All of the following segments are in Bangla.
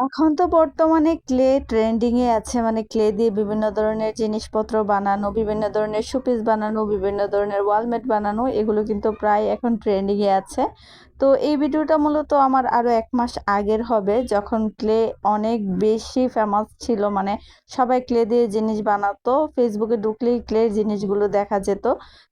এখন তো বর্তমানে ক্লে ট্রেন্ডিং এ আছে মানে ক্লে দিয়ে বিভিন্ন ধরনের জিনিসপত্র বানানো, বিভিন্ন ধরনের শোপিস বানানো, বিভিন্ন ধরনের ওয়ালমেট বানানো এগুলো কিন্তু প্রায় এখন ট্রেন্ডিং এ আছে। তো এই ভিডিওটা মূলত আমার আরও এক মাস আগের হবে যখন ক্লে অনেক বেশি ফেমাস ছিল মানে সবাই ক্লে দিয়ে জিনিস বানাতো। ফেসবুকে ঢুকলেই ক্লের জিনিসগুলো দেখা যেত।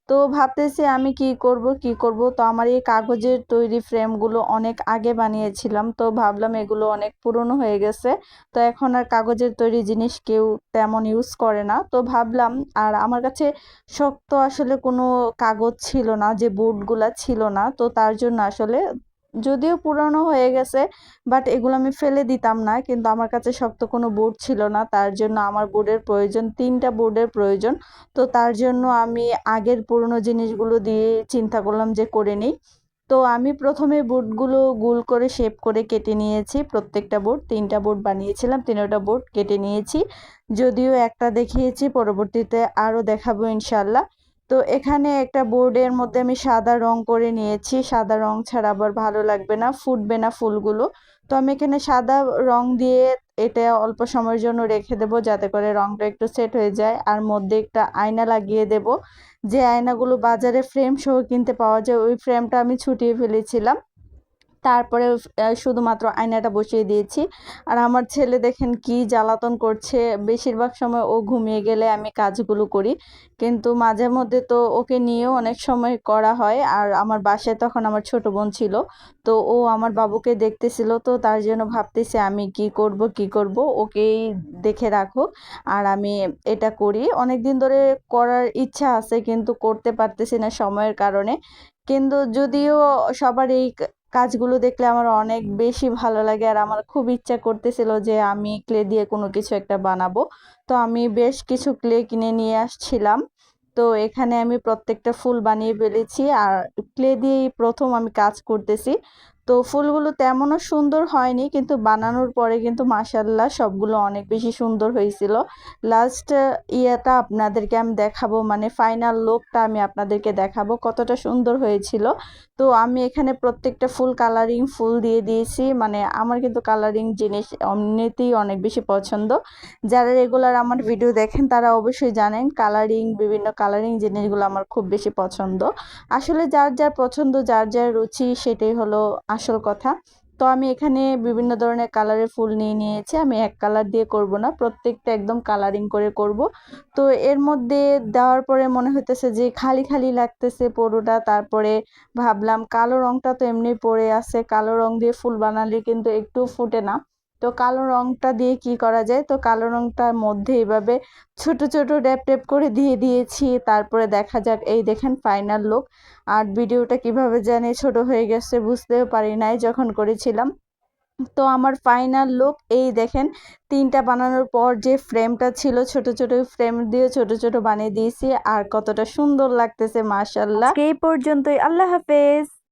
তো ভাবতেছি আমি কি করব, কি করব? তো আমার এই কাগজের তৈরি ফ্রেমগুলো অনেক আগে বানিয়েছিলাম। তো ভাবলাম এগুলো অনেক পুরনো হয়ে গেছে। তো এখন আর কাগজের তৈরি জিনিস কেউ তেমন ইউজ করে না। তো ভাবলাম আর আমার কাছে শক্ত আসলে কোনো কাগজ ছিল না যে বোর্ডগুলা ছিল না। তো তার জন্য আসলে যদিও পুরনো হয়ে গেছে বাট এগুলো আমি ফেলে দিতাম না। কিন্তু আমার কাছে শক্ত কোনো বোর্ড ছিল না। তার জন্য আমার বোর্ডের প্রয়োজন ৩ টা বোর্ডের প্রয়োজন। তো তার জন্য আমি আগের পুরনো জিনিসগুলো দিয়ে চিন্তা করলাম যে করে নেই। তো আমি প্রথমে বোর্ডগুলো গোল করে শেপ করে কেটে নিয়েছি। প্রত্যেকটা বোর্ড তিনটা বোর্ড বানিয়েছিলাম। ৩ টা বোর্ড কেটে নিয়েছি। যদিও একটা দেখিয়েছি, পরবর্তীতে আরও দেখাবো ইনশাআল্লাহ। তো এখানে একটা বোর্ডের মধ্যে আমি সাদা রং করে নিয়েছি। সাদা রং ছাড়া আবার ভালো লাগবে না, ফুটবে না ফুলগুলো। তো আমি এখানে সাদা রং দিয়ে এটা অল্প সময়ের জন্য রেখে দেব যাতে করে রংটা একটু সেট হয়ে যায়। আর মধ্যে একটা আয়না লাগিয়ে দেব। যে আয়নাগুলো বাজারে ফ্রেম সহ কিনতে পাওয়া যায় ওই ফ্রেমটা আমি ছুটিয়ে ফেলেছিলাম। তারপরে শুধুমাত্র আয়নাটা বসিয়ে দিয়েছি। আর আমার ছেলে দেখেন কি জ্বালাতন করছে। বেশিরভাগ সময় ও ঘুমিয়ে গেলে আমি কাজগুলো করি। কিন্তু মাঝে মধ্যে তো ওকে নিয়েও অনেক সময় করা হয়। আর আমার বাসায় তখন আমার ছোট বোন ছিল। তো ও আমার বাবুকে দেখতেছিল তো তার জন্য ভাবতেছে আমি কি করব, কি করব ওকেই দেখে রাখো। আর আমি এটা করি। অনেক দিন ধরে করার ইচ্ছা আছে কিন্তু করতে পারতেছি না সময়ের কারণে। কিন্তু যদিও সবার এই কাজগুলো দেখলে আমার অনেক বেশি ভালো লাগে আর আমার খুব ইচ্ছা করতেছিল যে আমি ক্লে দিয়ে কোনো কিছু একটা বানাবো। তো আমি বেশ কিছু ক্লে কিনে নিয়ে আসছিলাম। তো এখানে আমি প্রত্যেকটা ফুল বানিয়ে ফেলেছি আর ক্লে দিয়েই প্রথম আমি কাজ করতেছি। তো ফুলগুলো তেমনও সুন্দর হয়নি কিন্তু বানানোর পরে কিন্তু মাশাআল্লাহ সবগুলো অনেক বেশি সুন্দর হয়েছিল। লাস্ট ইয়েটা আপনাদেরকে আমি দেখাবো মানে ফাইনাল লুকটা আমি আপনাদেরকে দেখাবো কতটা সুন্দর হয়েছিল। তো আমি এখানে প্রত্যেকটা ফুল কালারিং ফুল দিয়ে দিয়েছি। মানে আমার কিন্তু কালারিং জিনিস এমনিতেই অনেক বেশি পছন্দ। যারা রেগুলার আমার ভিডিও দেখেন তারা অবশ্যই জানেন কালারিং বিভিন্ন কালারিং জিনিসগুলো আমার খুব বেশি পছন্দ। আসলে যার, যার পছন্দ যার, যার রুচি সেটাই হলো আসল কথা। তো আমি এখানে বিভিন্ন ধরনের কালারের ফুল নিয়ে নিয়েছি। আমি এক কালার দিয়ে করব না। প্রত্যেকটা একদম কালারিং করে করব। তো এর মধ্যে দেওয়ার পরে মনে হইতেছে যে খালি, খালি লাগতেছে পুরোটা। তারপরে ভাবলাম কালো রংটা তো এমনি পড়ে আছে। কালো রং দিয়ে ফুল বানালে কিন্তু একটু ফুটে না। তো কালো রংটা দিয়ে কি করা যায়? তো কালো রংটার মধ্যে এভাবে ছোট, ছোট ড্যাপ ড্যাব করে দিয়ে দিয়েছি। তারপরে দেখা যাক এই দেখেন ফাইনাল লুক। আর ভিডিওটা কীভাবে জানি ছোট হয়ে গেছে বুঝতেও পারি নাই যখন করেছিলাম। তো আমার ফাইনাল লুক এই দেখেন তিনটা বানানোর পর যে ফ্রেমটা ছিল ছোট, ছোট ফ্রেম দিয়ে ছোট, ছোট বানিয়ে দিয়েছি। আর কতটা সুন্দর লাগতেছে মাশাআল্লাহ। এই পর্যন্তই আল্লাহ হাফেজ।